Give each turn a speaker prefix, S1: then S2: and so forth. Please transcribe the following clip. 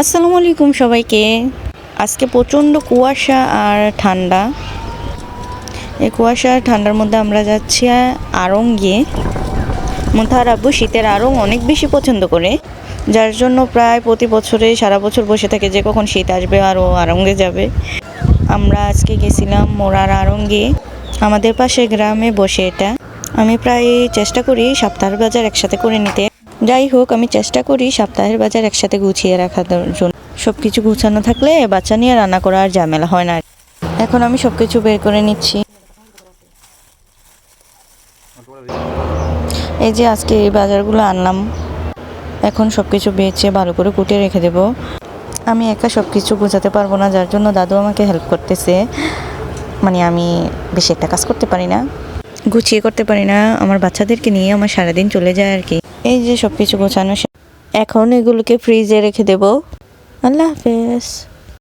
S1: আসসালামু আলাইকুম সবাইকে। আজকে প্রচণ্ড কুয়াশা আর ঠান্ডা। এই কুয়াশা আর ঠান্ডার মধ্যে আমরা যাচ্ছি আড়ং গিয়ে মোথার আব্বু শীতের আড়ং অনেক বেশি পছন্দ করে, যার জন্য প্রায় প্রতি বছরে সারা বছর বসে থাকে যে কখন শীত আসবে আর ও আড়ঙ্গে যাবে। আমরা আজকে গেছিলাম মোরার আড়ঙ্গে আমাদের পাশে গ্রামে বসে এটা। আমি প্রায় চেষ্টা করি সপ্তাহের বাজার একসাথে করে নিতে। যাই হোক, আমি চেষ্টা করি সপ্তাহের বাজার একসাথে গুছিয়ে রাখার জন্য। সব কিছু গুছানো থাকলে বাচ্চা নিয়ে রান্না করা আর ঝামেলা হয় না। এখন আমি সব কিছু বের করে নিচ্ছি। এই যে আজকে এই বাজারগুলো আনলাম। এখন সব কিছু বেছে ভালো করে কুটিয়ে রেখে দেব। আমি একা সব কিছু গোছাতে পারব না, যার জন্য দাদু আমাকে হেল্প করতেছে। মানে আমি বেশি একটা কাজ করতে পারি না। গুছিয়ে করতে পারি না। আমার বাচ্চাদেরকে নিয়ে আমার সারাদিন চলে যায় আর কি। এই যে সব কিছু গোছানো এখন এগুলোকে ফ্রিজে রেখে দেব। আল্লাহ হাফেজ।